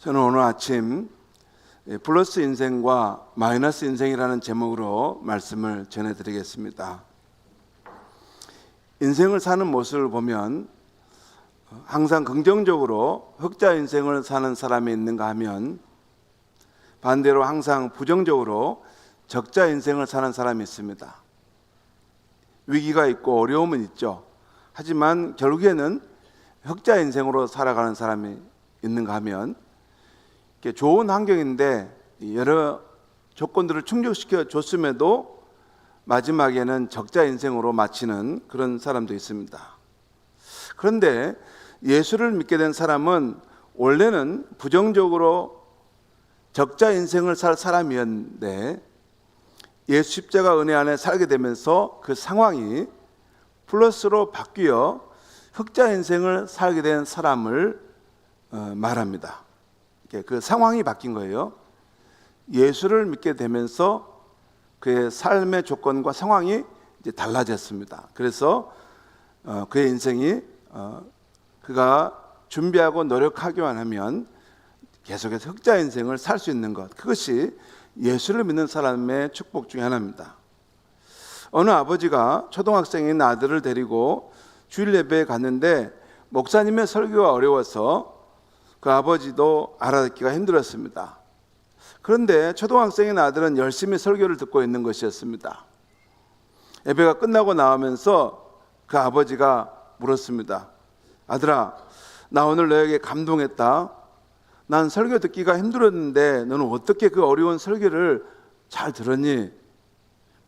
저는 오늘 아침 예, 플러스 인생과 마이너스 인생이라는 제목으로 말씀을 전해드리겠습니다. 인생을 사는 모습을 보면 항상 긍정적으로 흑자 인생을 사는 사람이 있는가 하면 반대로 항상 부정적으로 적자 인생을 사는 사람이 있습니다. 위기가 있고 어려움은 있죠. 하지만 결국에는 흑자 인생으로 살아가는 사람이 있는가 하면 좋은 환경인데 여러 조건들을 충족시켜 줬음에도 마지막에는 적자 인생으로 마치는 그런 사람도 있습니다. 그런데 예수를 믿게 된 사람은 원래는 부정적으로 적자 인생을 살 사람이었는데 예수 십자가 은혜 안에 살게 되면서 그 상황이 플러스로 바뀌어 흑자 인생을 살게 된 사람을 어, 말합니다. 이렇게 그 상황이 바뀐 거예요. 예수를 믿게 되면서 그의 삶의 조건과 상황이 이제 달라졌습니다. 그래서 어, 그의 인생이 어, 그가 준비하고 노력하기만 하면 계속해서 흑자 인생을 살 수 있는 것 그것이 예수를 믿는 사람의 축복 중에 하나입니다. 어느 아버지가 초등학생인 아들을 데리고 주일 예배에 갔는데 목사님의 설교가 어려워서 그 아버지도 알아듣기가 힘들었습니다. 그런데 초등학생인 아들은 열심히 설교를 듣고 있는 것이었습니다. 예배가 끝나고 나오면서 그 아버지가 물었습니다. 아들아, 나 오늘 너에게 감동했다. 난 설교 듣기가 힘들었는데 너는 어떻게 그 어려운 설교를 잘 들었니?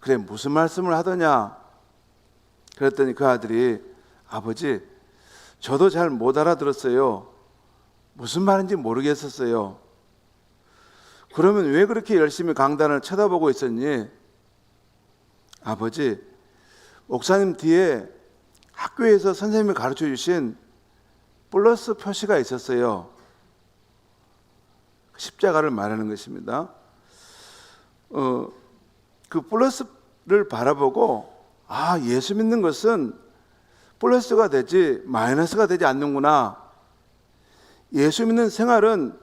그래, 무슨 말씀을 하더냐? 그랬더니 그 아들이 아버지, 저도 잘 못 알아들었어요. 무슨 말인지 모르겠었어요. 그러면 왜 그렇게 열심히 강단을 쳐다보고 있었니? 아버지, 목사님 뒤에 학교에서 선생님이 가르쳐 주신 플러스 표시가 있었어요. 십자가를 말하는 것입니다. 어, 그 플러스를 바라보고 아 예수 믿는 것은 플러스가 되지 마이너스가 되지 않는구나. 예수 믿는 생활은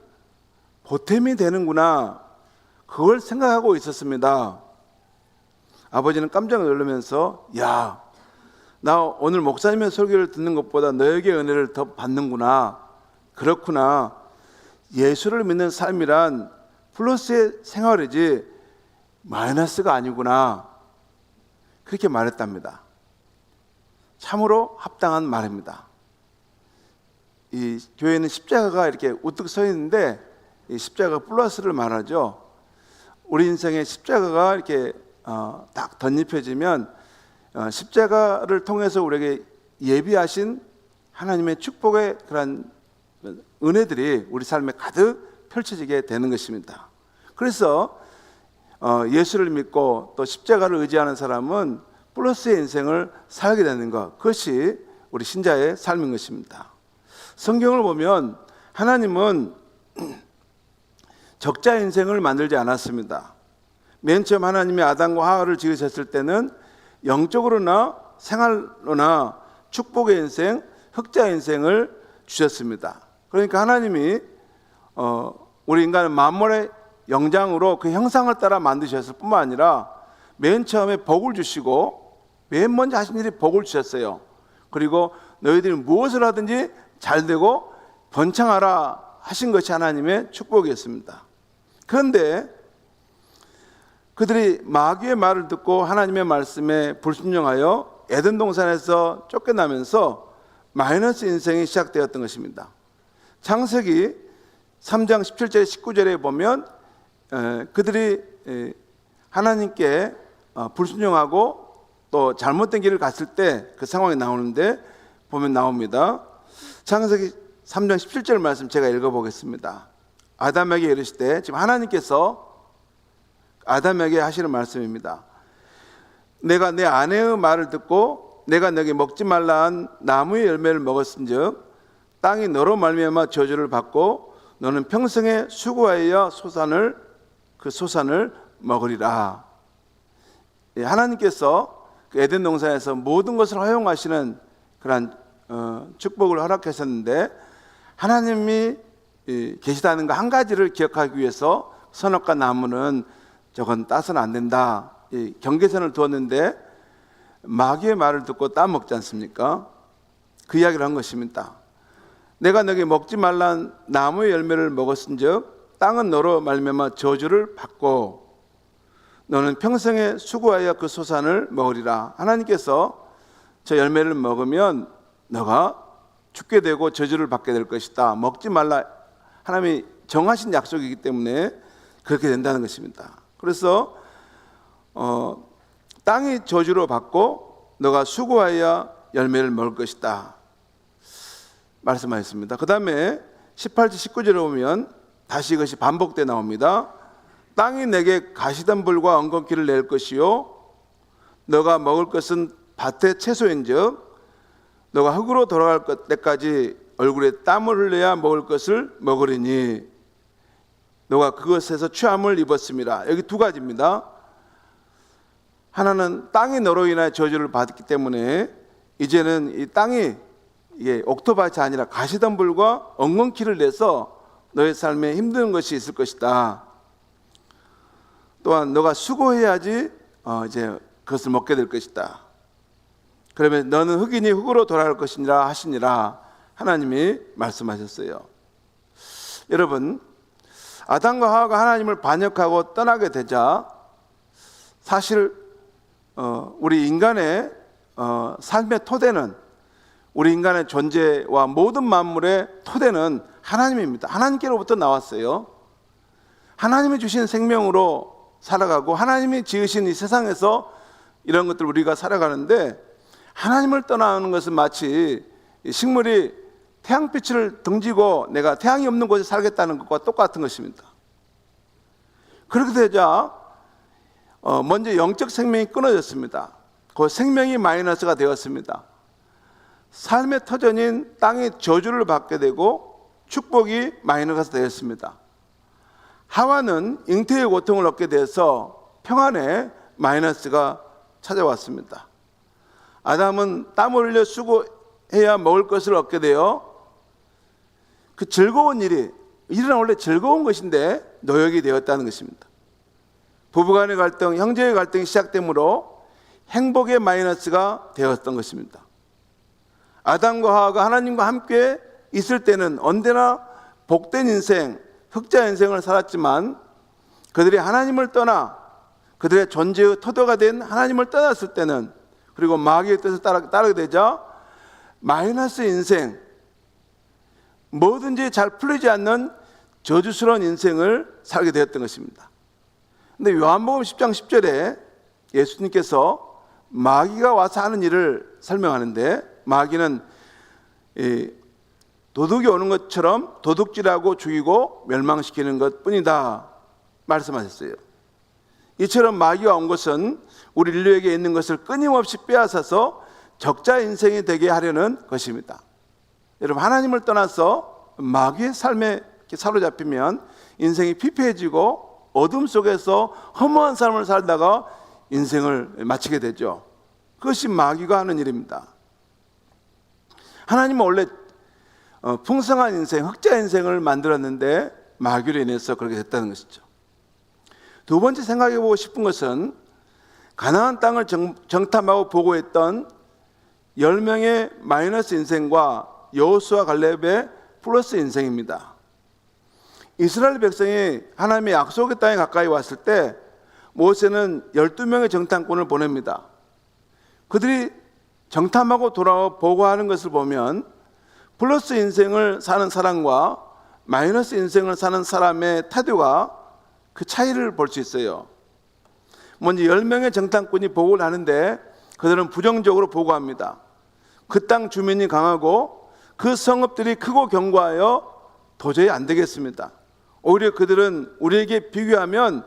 보탬이 되는구나. 그걸 생각하고 있었습니다. 아버지는 깜짝 놀라면서 야, 나 오늘 목사님의 설교를 듣는 것보다 너에게 은혜를 더 받는구나. 그렇구나. 예수를 믿는 삶이란 플러스의 생활이지 마이너스가 아니구나. 그렇게 말했답니다. 참으로 합당한 말입니다. 이 교회는 십자가가 이렇게 우뚝 서 있는데 이 십자가 플러스를 말하죠. 우리 인생에 십자가가 이렇게 어, 딱 덧입혀지면 어, 십자가를 통해서 우리에게 예비하신 하나님의 축복의 그런 은혜들이 우리 삶에 가득 펼쳐지게 되는 것입니다. 그래서 어, 예수를 믿고 또 십자가를 의지하는 사람은 플러스의 인생을 살게 되는 것 그것이 우리 신자의 삶인 것입니다. 성경을 보면 하나님은 적자 인생을 만들지 않았습니다. 맨 처음 하나님이 아담과 하와를 지으셨을 때는 영적으로나 생활로나 축복의 인생, 흑자 인생을 주셨습니다. 그러니까 하나님이 어, 우리 인간은 만물의 영장으로 그 형상을 따라 만드셨을 뿐만 아니라 맨 처음에 복을 주시고 맨 먼저 하신 일이 복을 주셨어요. 그리고 너희들이 무엇을 하든지 잘 되고 번창하라 하신 것이 하나님의 축복이었습니다. 그런데 그들이 마귀의 말을 듣고 하나님의 말씀에 불순종하여 에덴 동산에서 쫓겨나면서 마이너스 인생이 시작되었던 것입니다. 창세기 3장 17절 19절에 보면 그들이 하나님께 어, 불순종하고 또 잘못된 길을 갔을 때 그 상황이 나오는데 보면 나옵니다. 창세기 3장 17절 말씀 제가 읽어보겠습니다. 아담에게 이르시되 지금 하나님께서 아담에게 하시는 말씀입니다. 내가 내 아내의 말을 듣고 내가 너에게 먹지 말라 한 나무의 열매를 먹었은즉 땅이 너로 말미암아 저주를 받고 너는 평생에 수고하여 소산을 그 소산을 먹으리라. 예, 하나님께서 그 에덴 동산에서 모든 것을 허용하시는 그러한 어, 축복을 허락하셨는데 하나님이 이, 계시다는 거 한 가지를 기억하기 위해서 선악과 나무는 저건 따서는 안 된다. 이 경계선을 두었는데 마귀의 말을 듣고 따먹지 않습니까? 그 이야기를 한 것입니다. 내가 너게 먹지 말란 나무의 열매를 먹었은즉 땅은 너로 말미암아 저주를 받고 너는 평생에 수고하여 그 소산을 먹으리라. 하나님께서 저 열매를 먹으면 너가 죽게 되고 저주를 받게 될 것이다. 먹지 말라. 하나님이 정하신 약속이기 때문에 그렇게 된다는 것입니다. 그래서 어, 땅이 저주로 받고 너가 수고하여 열매를 먹을 것이다. 말씀하셨습니다. 그 다음에 18절 19절에 보면 다시 이것이 반복돼 나옵니다. 땅이 내게 가시덤불과 엉겅퀴를 낼 것이요 너가 먹을 것은 밭의 채소인즉 너가 흙으로 돌아갈 것 때까지 얼굴에 땀을 흘려야 먹을 것을 먹으리니 너가 그것에서 취함을 입었습니다. 여기 두 가지입니다. 하나는 땅이 너로 인하여 저주를 받았기 때문에 이제는 이 땅이 이게 옥토밭이 아니라 가시덤불과 엉겅퀴를 내서 너의 삶에 힘든 것이 있을 것이다. 또한 너가 수고해야지 어 이제 그것을 먹게 될 것이다. 그러면 너는 흑인이 흙으로 돌아갈 것이니라 하시니라 하나님이 말씀하셨어요. 여러분 아담과 하와가 하나님을 반역하고 떠나게 되자 사실 어, 우리 인간의 어, 삶의 토대는 우리 인간의 존재와 모든 만물의 토대는 하나님입니다. 하나님께로부터 나왔어요. 하나님이 주신 생명으로 살아가고 하나님이 지으신 이 세상에서 이런 것들 우리가 살아가는데 하나님을 떠나는 것은 마치 이 식물이 태양빛을 등지고 내가 태양이 없는 곳에 살겠다는 것과 똑같은 것입니다. 그렇게 되자 어, 먼저 영적 생명이 끊어졌습니다. 그 생명이 마이너스가 되었습니다. 삶의 터전인 땅이 저주를 받게 되고 축복이 마이너스가 되었습니다. 하와는 잉태의 고통을 얻게 돼서 평안의 마이너스가 찾아왔습니다. 아담은 땀을 흘려 수고해야 먹을 것을 얻게 되어 그 즐거운 일이 일은 원래 즐거운 것인데 노역이 되었다는 것입니다. 부부간의 갈등, 형제의 갈등이 시작되므로 행복의 마이너스가 되었던 것입니다. 아담과 하와가 하나님과 함께 있을 때는 언제나 복된 인생, 흑자 인생을 살았지만 그들이 하나님을 떠나 그들의 존재의 토도가 된 하나님을 떠났을 때는 그리고 마귀의 뜻을 따라, 따르게 되자 마이너스 인생, 뭐든지 잘 풀리지 않는 저주스러운 인생을 살게 되었던 것입니다. 근데 요한복음 10장 10절에 예수님께서 마귀가 와서 하는 일을 설명하는데 마귀는 이 도둑이 오는 것처럼 도둑질하고 죽이고 멸망시키는 것 뿐이다 말씀하셨어요. 이처럼 마귀가 온 것은 우리 인류에게 있는 것을 끊임없이 빼앗아서 적자 인생이 되게 하려는 것입니다. 여러분 하나님을 떠나서 마귀의 삶에 사로잡히면 인생이 피폐해지고 어둠 속에서 허무한 삶을 살다가 인생을 마치게 되죠. 그것이 마귀가 하는 일입니다. 하나님은 원래 어, 풍성한 인생, 흑자 인생을 만들었는데 마귀로 인해서 그렇게 됐다는 것이죠. 두 번째 생각해 보고 싶은 것은 가나안 땅을 정, 정탐하고 보고했던 10명의 마이너스 인생과 여호수아 갈렙의 플러스 인생입니다. 이스라엘 백성이 하나님의 약속의 땅에 가까이 왔을 때 모세는 12명의 정탐꾼을 보냅니다. 그들이 정탐하고 돌아와 보고하는 것을 보면 플러스 인생을 사는 사람과 마이너스 인생을 사는 사람의 태도가 그 차이를 볼 수 있어요. 먼저 10명의 정탐꾼이 보고를 하는데 그들은 부정적으로 보고합니다. 그 땅 주민이 강하고 그 성읍들이 크고 견고하여 도저히 안 되겠습니다. 오히려 그들은 우리에게 비교하면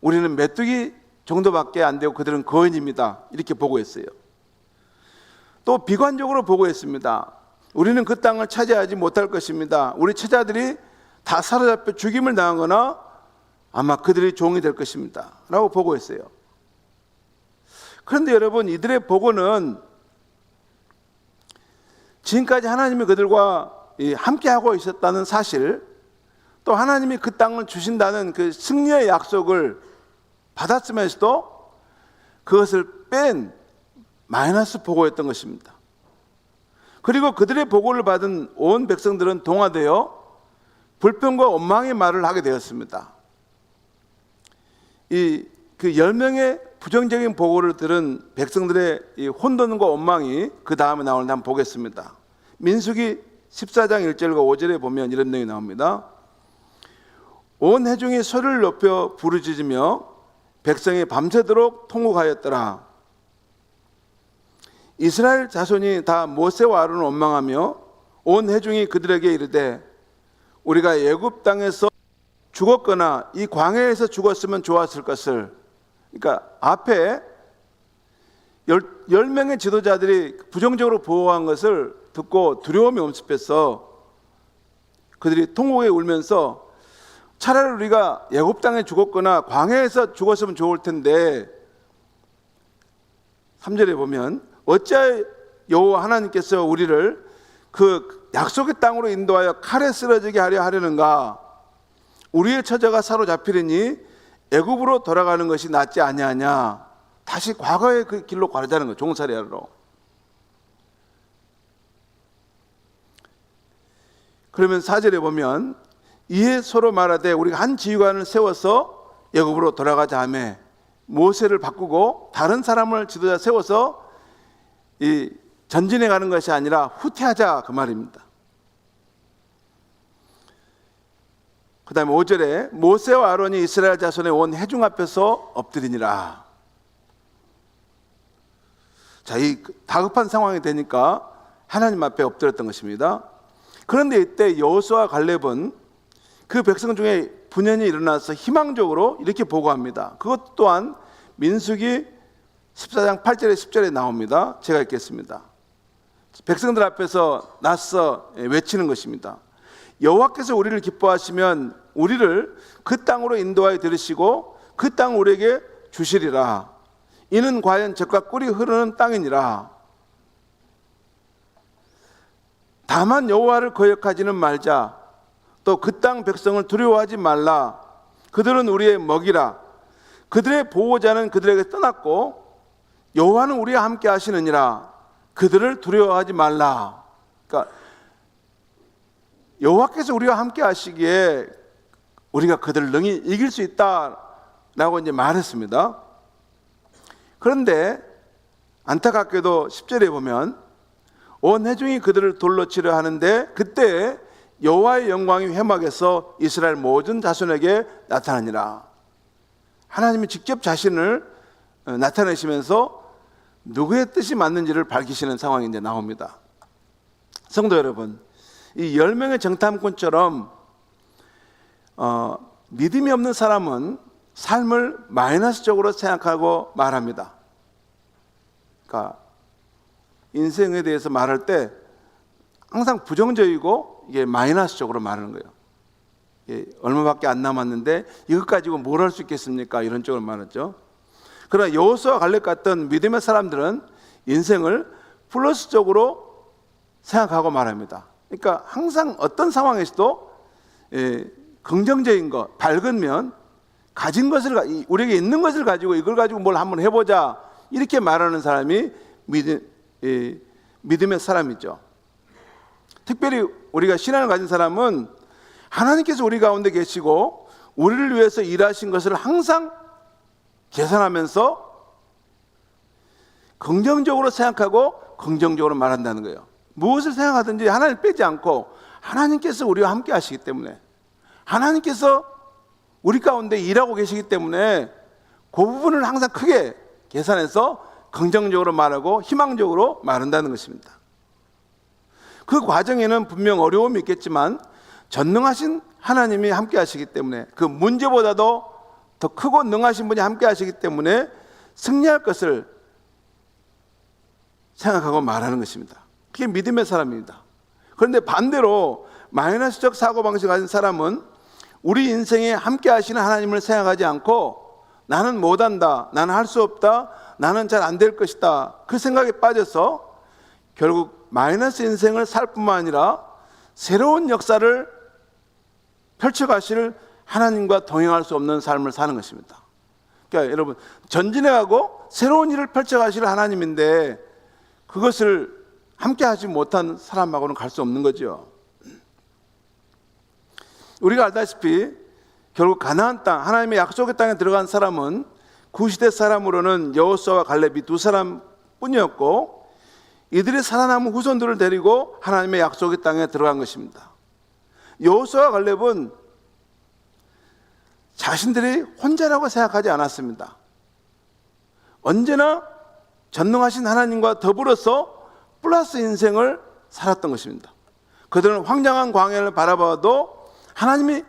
우리는 메뚜기 정도밖에 안 되고 그들은 거인입니다. 이렇게 보고했어요. 또 비관적으로 보고했습니다. 우리는 그 땅을 차지하지 못할 것입니다. 우리 처자들이 다 사로잡혀 죽임을 당하거나 아마 그들이 종이 될 것입니다. 라고 보고했어요. 그런데 여러분, 이들의 보고는 지금까지 하나님이 그들과 함께하고 있었다는 사실, 또 하나님이 그 땅을 주신다는 그 승리의 약속을 받았으면서도 그것을 뺀 마이너스 보고였던 것입니다. 그리고 그들의 보고를 받은 온 백성들은 동화되어 불평과 원망의 말을 하게 되었습니다. 이 그 열 명의 부정적인 보고를 들은 백성들의 이 혼돈과 원망이 그 다음에 나오는데 한번 보겠습니다. 민수기 14장 1절과 5절에 보면 이런 내용이 나옵니다. 온 회중이 소리를 높여 부르짖으며 백성이 밤새도록 통곡하였더라. 이스라엘 자손이 다 모세와 아론을 원망하며 온 회중이 그들에게 이르되 우리가 애굽 땅에서 죽었거나 이 광야에서 죽었으면 좋았을 것을. 그러니까 앞에 열, 열 명의 지도자들이 부정적으로 보호한 것을 듣고 두려움이 엄습해서 그들이 통곡에 울면서 차라리 우리가 애굽 땅에 죽었거나 광야에서 죽었으면 좋을 텐데. 3절에 보면 어찌하여 여호와 하나님께서 우리를 그 약속의 땅으로 인도하여 칼에 쓰러지게 하려 하려는가 우리의 처자가 사로잡히려니 애굽으로 돌아가는 것이 낫지 아니하냐 다시 과거의 그 길로 가자는 거 종살이하러 그러면 사절에 보면 이에 서로 말하되 우리가 한 지휘관을 세워서 애굽으로 돌아가자 하며 모세를 바꾸고 다른 사람을 지도자 세워서 이 전진해 가는 것이 아니라 후퇴하자 그 말입니다. 그 다음에 5절에 모세와 아론이 이스라엘 자손의 온 회중 앞에서 엎드리니라. 자, 이 다급한 상황이 되니까 하나님 앞에 엎드렸던 것입니다. 그런데 이때 여호수아 갈렙은 그 백성 중에 분연이 일어나서 희망적으로 이렇게 보고합니다. 그것 또한 민수기 14장 8절에 10절에 나옵니다. 제가 읽겠습니다. 백성들 앞에서 나서 외치는 것입니다. 여호와께서 우리를 기뻐하시면 우리를 그 땅으로 인도하여 들으시고 그 땅 우리에게 주시리라. 이는 과연 젖과 꿀이 흐르는 땅이니라. 다만 여호와를 거역하지는 말자. 또 그 땅 백성을 두려워하지 말라. 그들은 우리의 먹이라. 그들의 보호자는 그들에게 떠났고 여호와는 우리와 함께 하시느니라. 그들을 두려워하지 말라. 그러니까 여호와께서 우리와 함께 하시기에 우리가 그들을 능히 이길 수 있다라고 이제 말했습니다. 그런데 안타깝게도 10절에 보면 온 회중이 그들을 돌로 치려 하는데 그때 여호와의 영광이 회막에서 이스라엘 모든 자손에게 나타나니라. 하나님이 직접 자신을 어, 나타내시면서 누구의 뜻이 맞는지를 밝히시는 상황이 이제 나옵니다. 성도 여러분, 이 열 명의 정탐꾼처럼 어, 믿음이 없는 사람은 삶을 마이너스적으로 생각하고 말합니다. 그러니까 인생에 대해서 말할 때 항상 부정적이고 이게 마이너스적으로 말하는 거예요. 이게 얼마밖에 안 남았는데 이것 가지고 뭘 할 수 있겠습니까? 이런 쪽으로 말했죠. 그러나 여호수아 갈렙 같던 믿음의 사람들은 인생을 플러스적으로 생각하고 말합니다. 그러니까 항상 어떤 상황에서도 예, 긍정적인 것, 밝은 면, 가진 것을 우리에게 있는 것을 가지고 이걸 가지고 뭘 한번 해보자 이렇게 말하는 사람이 믿음, 예, 믿음의 사람이죠. 특별히 우리가 신앙을 가진 사람은 하나님께서 우리 가운데 계시고 우리를 위해서 일하신 것을 항상 계산하면서 긍정적으로 생각하고 긍정적으로 말한다는 거예요. 무엇을 생각하든지 하나님 빼지 않고 하나님께서 우리와 함께 하시기 때문에 하나님께서 우리 가운데 일하고 계시기 때문에 그 부분을 항상 크게 계산해서 긍정적으로 말하고 희망적으로 말한다는 것입니다. 그 과정에는 분명 어려움이 있겠지만 전능하신 하나님이 함께 하시기 때문에 그 문제보다도 더 크고 능하신 분이 함께 하시기 때문에 승리할 것을 생각하고 말하는 것입니다. 그게 믿음의 사람입니다. 그런데 반대로 마이너스적 사고방식을 가진 사람은 우리 인생에 함께 하시는 하나님을 생각하지 않고 나는 못한다, 나는 할 수 없다, 나는 잘 안 될 것이다. 그 생각에 빠져서 결국 마이너스 인생을 살 뿐만 아니라 새로운 역사를 펼쳐가실 하나님과 동행할 수 없는 삶을 사는 것입니다. 그러니까 여러분 전진해가고 새로운 일을 펼쳐가실 하나님인데 그것을 함께 하지 못한 사람하고는 갈 수 없는 거죠. 우리가 알다시피 결국 가나안 땅 하나님의 약속의 땅에 들어간 사람은 구시대 사람으로는 여호수아와 갈렙이 두 사람뿐이었고 이들이 살아남은 후손들을 데리고 하나님의 약속의 땅에 들어간 것입니다. 여호수아와 갈렙은 자신들이 혼자라고 생각하지 않았습니다. 언제나 전능하신 하나님과 더불어서 플러스 인생을 살았던 것입니다. 그들은 황량한 광야를 바라봐도 하나님이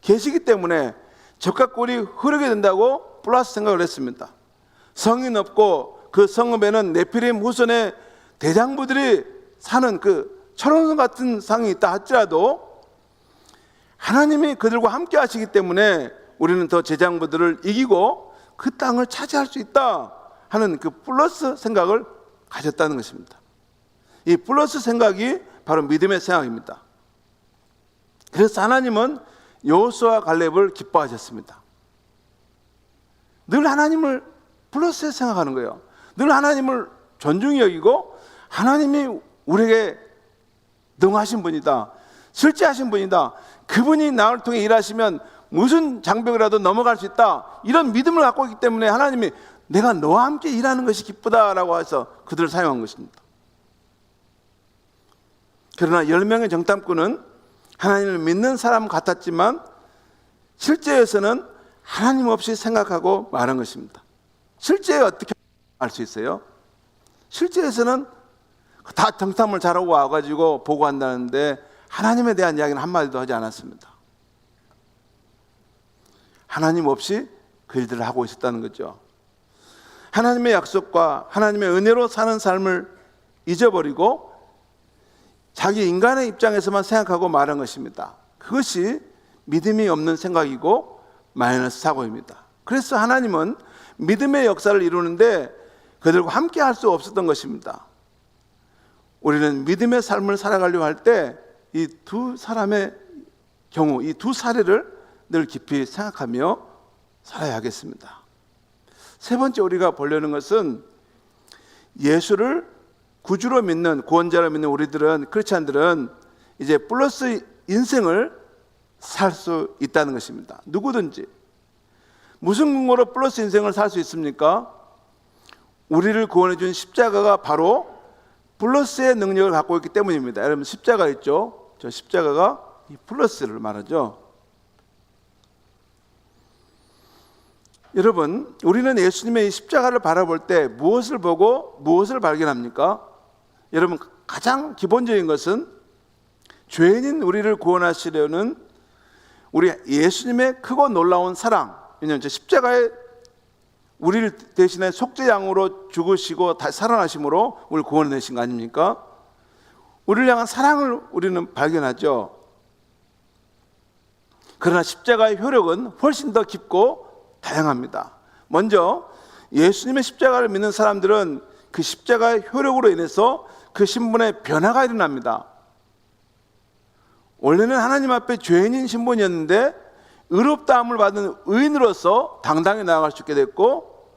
계시기 때문에 적과 꿀이 흐르게 된다고 플러스 생각을 했습니다. 성이 높고 그 성읍에는 네피림 후손의 대장부들이 사는 그 철원성 같은 상이 있다 할지라도 하나님이 그들과 함께 하시기 때문에 우리는 더 제장부들을 이기고 그 땅을 차지할 수 있다 하는 그 플러스 생각을 가졌다는 것입니다. 이 플러스 생각이 바로 믿음의 생각입니다. 그래서 하나님은 여호수아 갈렙을 기뻐하셨습니다. 늘 하나님을 플러스에 생각하는 거예요. 늘 하나님을 존중히 여기고 하나님이 우리에게 능하신 분이다. 실제하신 분이다. 그분이 나를 통해 일하시면 무슨 장벽이라도 넘어갈 수 있다. 이런 믿음을 갖고 있기 때문에 하나님이 내가 너와 함께 일하는 것이 기쁘다라고 해서 그들을 사용한 것입니다. 그러나 열 명의 정탐꾼은 하나님을 믿는 사람 같았지만 실제에서는 하나님 없이 생각하고 말한 것입니다. 실제 어떻게 알 수 있어요? 실제에서는 다 정탐을 잘하고 와가지고 보고한다는데 하나님에 대한 이야기는 한마디도 하지 않았습니다. 하나님 없이 그 일들을 하고 있었다는 거죠. 하나님의 약속과 하나님의 은혜로 사는 삶을 잊어버리고 자기 인간의 입장에서만 생각하고 말한 것입니다. 그것이 믿음이 없는 생각이고 마이너스 사고입니다. 그래서 하나님은 믿음의 역사를 이루는데 그들과 함께 할 수 없었던 것입니다. 우리는 믿음의 삶을 살아가려고 할때 이 두 사람의 경우, 이 두 사례를 늘 깊이 생각하며 살아야겠습니다. 세 번째 우리가 보려는 것은 예수를 구주로 믿는 구원자로 믿는 우리들은 크리스찬들은 이제 플러스 인생을 살 수 있다는 것입니다. 누구든지 무슨 근거로 플러스 인생을 살 수 있습니까? 우리를 구원해 준 십자가가 바로 플러스의 능력을 갖고 있기 때문입니다. 여러분 십자가 있죠? 저 십자가가 이 플러스를 말하죠. 여러분, 우리는 예수님의 이 십자가를 바라볼 때 무엇을 보고 무엇을 발견합니까? 여러분, 가장 기본적인 것은 죄인인 우리를 구원하시려는 우리 예수님의 크고 놀라운 사랑, 왜냐하면 저 십자가에 우리를 대신에 속죄양으로 죽으시고 다 살아나심으로 우리를 구원해내신 거 아닙니까? 우리를 향한 사랑을 우리는 발견하죠. 그러나 십자가의 효력은 훨씬 더 깊고 다양합니다. 먼저 예수님의 십자가를 믿는 사람들은 그 십자가의 효력으로 인해서 그 신분의 변화가 일어납니다. 원래는 하나님 앞에 죄인인 신분이었는데 의롭다함을 받은 의인으로서 당당히 나아갈 수 있게 됐고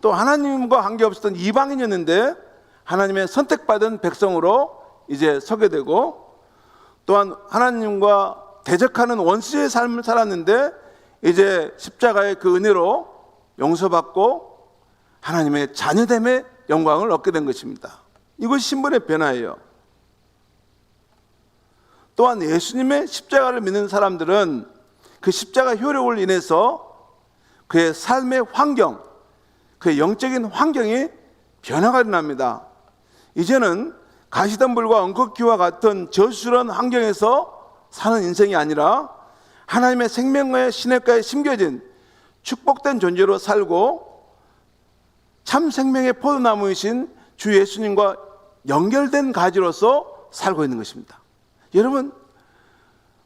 또 하나님과 관계없었던 이방인이었는데 하나님의 선택받은 백성으로 이제 서게 되고 또한 하나님과 대적하는 원수의 삶을 살았는데 이제 십자가의 그 은혜로 용서받고 하나님의 자녀됨의 영광을 얻게 된 것입니다. 이것이 신분의 변화예요. 또한 예수님의 십자가를 믿는 사람들은 그 십자가 효력을 인해서 그의 삶의 환경, 그의 영적인 환경이 변화가 일어납니다. 이제는 가시덤불과 엉겅퀴와 같은 저수런 환경에서 사는 인생이 아니라 하나님의 생명과의 신뢰가에 심겨진 축복된 존재로 살고 참 생명의 포도나무이신 주 예수님과 연결된 가지로서 살고 있는 것입니다. 여러분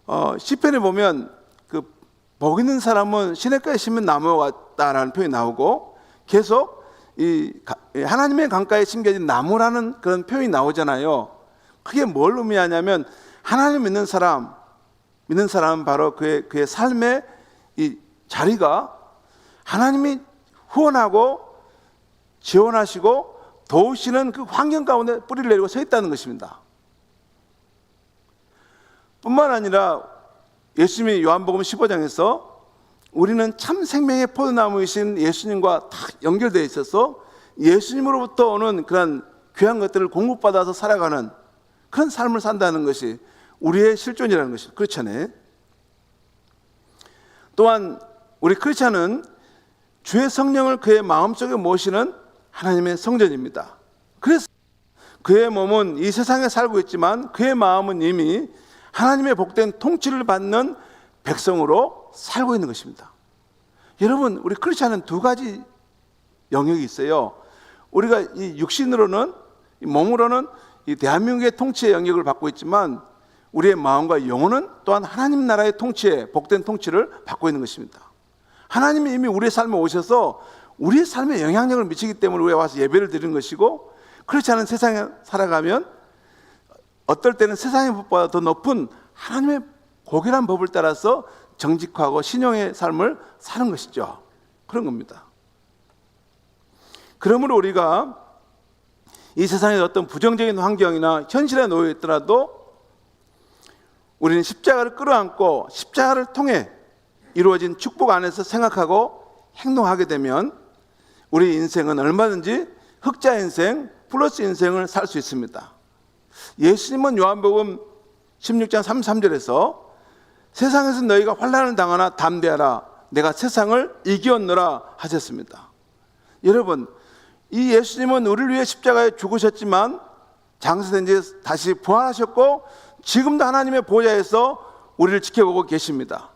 어, 시편에 보면 그복 있는 사람은 시냇가에 심은 나무와 같다라는 표현이 나오고 계속 이 하나님의 강가에 심겨진 나무라는 그런 표현이 나오잖아요. 그게 뭘 의미하냐면 하나님 믿는 사람 믿는 사람은 바로 그의 그의 삶의 이 자리가 하나님이 후원하고 지원하시고 도우시는 그 환경 가운데 뿌리를 내리고 서 있다는 것입니다. 뿐만 아니라 예수님이 요한복음 15장에서 우리는 참 생명의 포도나무이신 예수님과 다 연결되어 있어서 예수님으로부터 오는 그런 귀한 것들을 공급받아서 살아가는 그런 삶을 산다는 것이 우리의 실존이라는 것이죠. 그렇잖아요. 또한 우리 크리스찬은 주의 성령을 그의 마음속에 모시는 하나님의 성전입니다. 그래서 그의 몸은 이 세상에 살고 있지만 그의 마음은 이미 하나님의 복된 통치를 받는 백성으로 살고 있는 것입니다. 여러분, 우리 크리스찬은 두 가지 영역이 있어요. 우리가 이 육신으로는 이 몸으로는 이 대한민국의 통치의 영역을 받고 있지만 우리의 마음과 영혼은 또한 하나님 나라의 통치에 복된 통치를 받고 있는 것입니다. 하나님이 이미 우리의 삶에 오셔서 우리의 삶에 영향력을 미치기 때문에 우리가 와서 예배를 드리는 것이고 그렇지 않은 세상에 살아가면 어떨 때는 세상의 법보다 더 높은 하나님의 고결한 법을 따라서 정직하고 신용의 삶을 사는 것이죠. 그런 겁니다. 그러므로 우리가 이 세상의 어떤 부정적인 환경이나 현실에 놓여 있더라도 우리는 십자가를 끌어안고 십자가를 통해 이루어진 축복 안에서 생각하고 행동하게 되면 우리 인생은 얼마든지 흑자 인생, 플러스 인생을 살 수 있습니다. 예수님은 요한복음 16장 33절에서 세상에서 너희가 환란을 당하나 담대하라 내가 세상을 이기었노라 하셨습니다. 여러분 이 예수님은 우리를 위해 십자가에 죽으셨지만 장사된 지 다시 부활하셨고 지금도 하나님의 보좌에서 우리를 지켜보고 계십니다.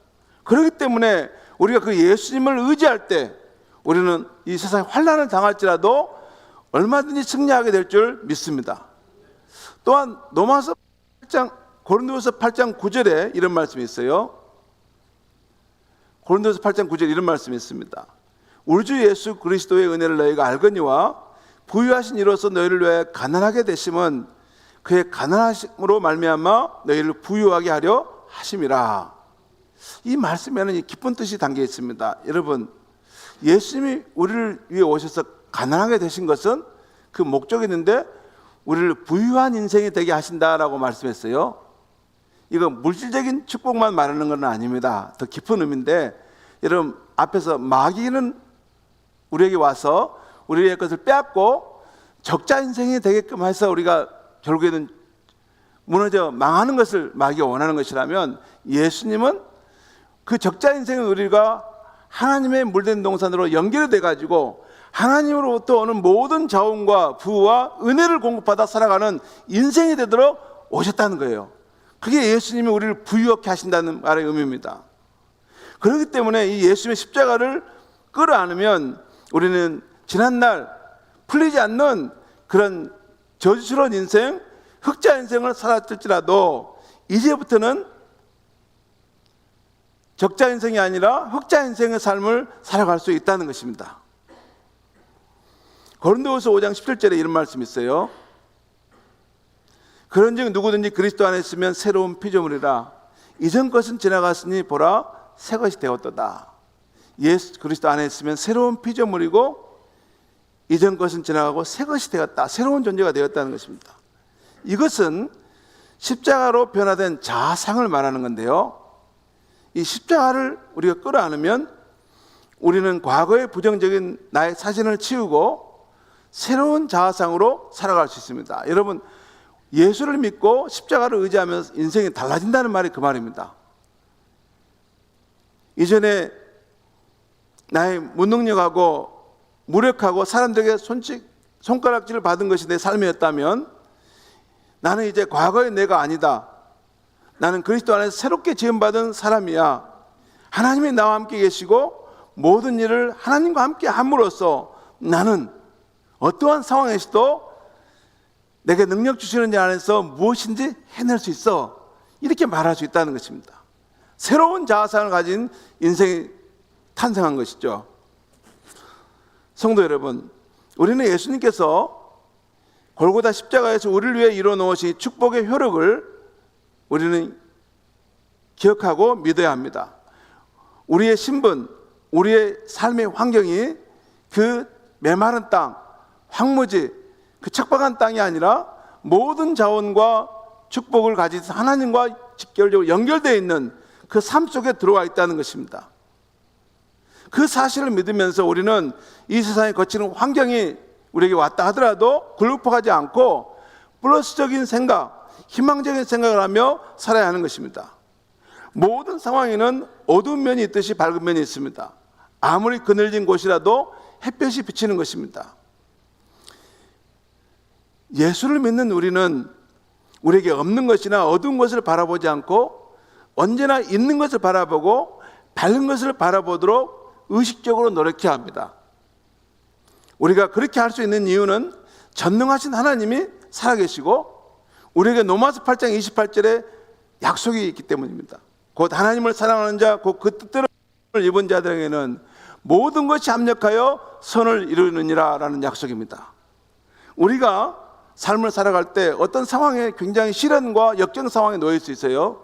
그렇기 때문에 우리가 그 예수님을 의지할 때 우리는 이 세상에 환란을 당할지라도 얼마든지 승리하게 될 줄 믿습니다. 또한 로마서 8장 고린도서 8장 9절에 이런 말씀이 있어요. 고린도서 8장 9절에 이런 말씀이 있습니다. 우리 주 예수 그리스도의 은혜를 너희가 알거니와 부유하신 이로서 너희를 위해 가난하게 되심은 그의 가난하심으로 말미암아 너희를 부유하게 하려 하심이라. 이 말씀에는 이 깊은 뜻이 담겨 있습니다. 여러분, 예수님이 우리를 위해 오셔서 가난하게 되신 것은 그 목적이 있는데 우리를 부유한 인생이 되게 하신다라고 말씀했어요. 이거 물질적인 축복만 말하는 건 아닙니다. 더 깊은 의미인데 여러분 앞에서 마귀는 우리에게 와서 우리의 것을 빼앗고 적자 인생이 되게끔 해서 우리가 결국에는 무너져 망하는 것을 마귀가 원하는 것이라면 예수님은 그 적자 인생을 우리가 하나님의 물된 동산으로 연결이 돼 가지고 하나님으로부터 오는 모든 자원과 부와 은혜를 공급받아 살아가는 인생이 되도록 오셨다는 거예요. 그게 예수님이 우리를 부유하게 하신다는 말의 의미입니다. 그렇기 때문에 이 예수님의 십자가를 끌어안으면 우리는 지난날 풀리지 않는 그런 저주스러운 인생, 흑자 인생을 살았을지라도 이제부터는 적자 인생이 아니라 흑자 인생의 삶을 살아갈 수 있다는 것입니다. 고린도후서 5장 17절에 이런 말씀이 있어요. 그런즉 누구든지 그리스도 안에 있으면 새로운 피조물이라 이전 것은 지나갔으니 보라 새 것이 되었도다. 예수 그리스도 안에 있으면 새로운 피조물이고 이전 것은 지나가고 새 것이 되었다. 새로운 존재가 되었다는 것입니다. 이것은 십자가로 변화된 자상을 말하는 건데요. 이 십자가를 우리가 끌어안으면 우리는 과거의 부정적인 나의 사진을 치우고 새로운 자아상으로 살아갈 수 있습니다. 여러분, 예수를 믿고 십자가를 의지하면서 인생이 달라진다는 말이 그 말입니다. 이전에 나의 무능력하고 무력하고 사람들에게 손짓, 손가락질을 받은 것이 내 삶이었다면 나는 이제 과거의 내가 아니다. 나는 그리스도 안에서 새롭게 지음받은 사람이야. 하나님이 나와 함께 계시고 모든 일을 하나님과 함께 함으로써 나는 어떠한 상황에서도 내게 능력 주시는 자 안에서 무엇인지 해낼 수 있어. 이렇게 말할 수 있다는 것입니다. 새로운 자아상을 가진 인생이 탄생한 것이죠. 성도 여러분, 우리는 예수님께서 골고다 십자가에서 우리를 위해 이뤄 놓으신 축복의 효력을 우리는 기억하고 믿어야 합니다. 우리의 신분, 우리의 삶의 환경이 그 메마른 땅, 황무지, 그 척박한 땅이 아니라 모든 자원과 축복을 가진 하나님과 직결적으로 연결되어 있는 그 삶 속에 들어와 있다는 것입니다. 그 사실을 믿으면서 우리는 이 세상에 거치는 환경이 우리에게 왔다 하더라도 굴복하지 않고 플러스적인 생각, 희망적인 생각을 하며 살아야 하는 것입니다. 모든 상황에는 어두운 면이 있듯이 밝은 면이 있습니다. 아무리 그늘진 곳이라도 햇볕이 비치는 것입니다. 예수를 믿는 우리는 우리에게 없는 것이나 어두운 것을 바라보지 않고 언제나 있는 것을 바라보고 밝은 것을 바라보도록 의식적으로 노력해야 합니다. 우리가 그렇게 할 수 있는 이유는 전능하신 하나님이 살아계시고 우리에게 로마서 8장 28절에 약속이 있기 때문입니다. 곧 하나님을 사랑하는 자, 곧 그 뜻대로 입은 자들에게는 모든 것이 합력하여 선을 이루느니라라는 약속입니다. 우리가 삶을 살아갈 때 어떤 상황에 굉장히 시련과 역경 상황에 놓일 수 있어요.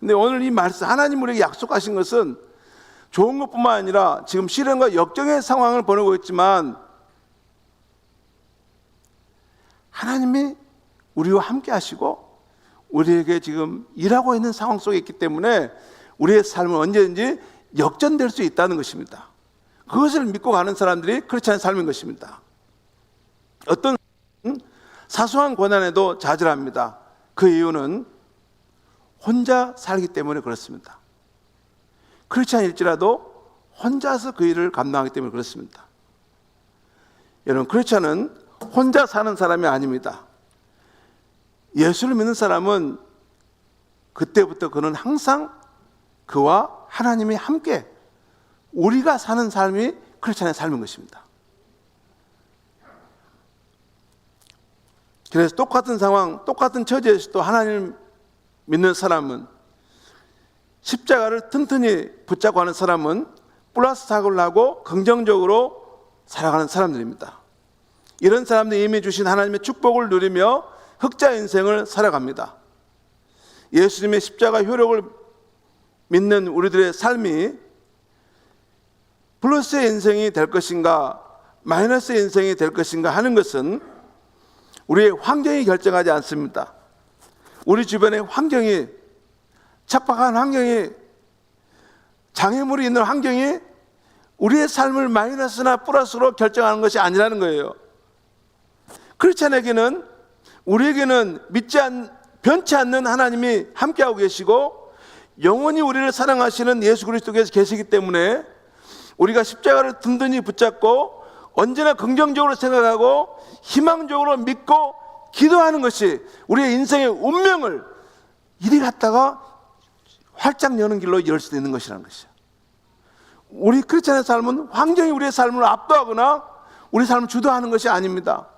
근데 오늘 이 말씀 하나님 우리에게 약속하신 것은 좋은 것뿐만 아니라 지금 시련과 역경의 상황을 보내고 있지만 하나님이 우리와 함께 하시고 우리에게 지금 일하고 있는 상황 속에 있기 때문에 우리의 삶은 언제든지 역전될 수 있다는 것입니다. 그것을 믿고 가는 사람들이 크리스찬의 삶인 것입니다. 어떤 사소한 고난에도 좌절합니다. 그 이유는 혼자 살기 때문에 그렇습니다. 크리스찬일지라도 혼자서 그 일을 감당하기 때문에 그렇습니다. 여러분, 크리스찬은 혼자 사는 사람이 아닙니다. 예수를 믿는 사람은 그때부터 그는 항상 그와 하나님이 함께 우리가 사는 삶이 크리스찬의 삶인 것입니다. 그래서 똑같은 상황, 똑같은 처지에서도 하나님 믿는 사람은 십자가를 튼튼히 붙잡고 하는 사람은 플러스 사고를 하고 긍정적으로 살아가는 사람들입니다. 이런 사람들이 이미 주신 하나님의 축복을 누리며 흑자 인생을 살아갑니다. 예수님의 십자가 효력을 믿는 우리들의 삶이 플러스의 인생이 될 것인가 마이너스의 인생이 될 것인가 하는 것은 우리의 환경이 결정하지 않습니다. 우리 주변의 환경이 척박한 환경이 장애물이 있는 환경이 우리의 삶을 마이너스나 플러스로 결정하는 것이 아니라는 거예요. 크리스찬에게는 우리에게는 믿지 않 변치 않는 하나님이 함께하고 계시고 영원히 우리를 사랑하시는 예수 그리스도께서 계시기 때문에 우리가 십자가를 든든히 붙잡고 언제나 긍정적으로 생각하고 희망적으로 믿고 기도하는 것이 우리의 인생의 운명을 이리 갔다가 활짝 여는 길로 열 수 있는 것이라는 것이죠. 우리 크리스찬의 삶은 환경이 우리의 삶을 압도하거나 우리 삶을 주도하는 것이 아닙니다.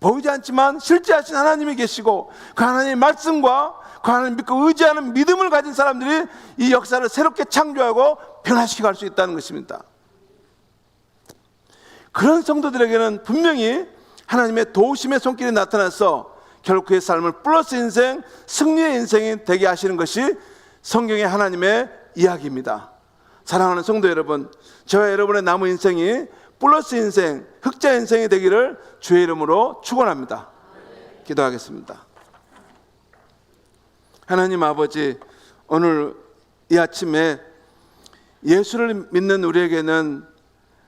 보이지 않지만 실제 하신 하나님이 계시고 그 하나님의 말씀과 그 하나님 믿고 의지하는 믿음을 가진 사람들이 이 역사를 새롭게 창조하고 변화시켜 갈 수 있다는 것입니다. 그런 성도들에게는 분명히 하나님의 도우심의 손길이 나타나서 결국 그의 삶을 플러스 인생, 승리의 인생이 되게 하시는 것이 성경의 하나님의 이야기입니다. 사랑하는 성도 여러분, 저와 여러분의 남은 인생이 플러스 인생, 흑자 인생이 되기를 주의 이름으로 축원합니다. 기도하겠습니다. 하나님 아버지, 오늘 이 아침에 예수를 믿는 우리에게는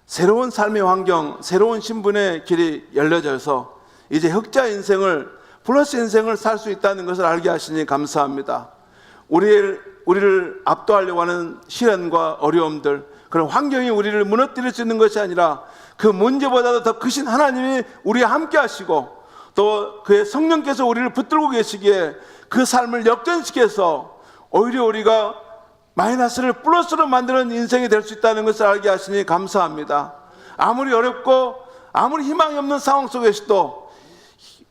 새로운 삶의 환경, 새로운 신분의 길이 열려져서 이제 흑자 인생을 플러스 인생을 살 수 있다는 것을 알게 하시니 감사합니다. 우리를 우리를 압도하려고 하는 시련과 어려움들, 그런 환경이 우리를 무너뜨릴 수 있는 것이 아니라 그 문제보다도 더 크신 하나님이 우리와 함께 하시고 또 그의 성령께서 우리를 붙들고 계시기에 그 삶을 역전시켜서 오히려 우리가 마이너스를 플러스로 만드는 인생이 될 수 있다는 것을 알게 하시니 감사합니다. 아무리 어렵고 아무리 희망이 없는 상황 속에서도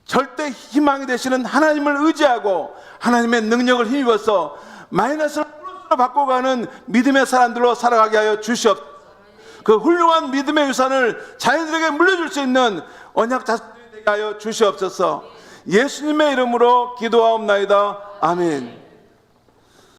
절대 희망이 되시는 하나님을 의지하고 하나님의 능력을 힘입어서 마이너스를 바꿔가는 믿음의 사람들로 살아가게 하여 주시옵소서. 그 훌륭한 믿음의 유산을 자녀들에게 물려줄 수 있는 언약 자손들이 되게 하여 주시옵소서. 예수님의 이름으로 기도하옵나이다. 아멘.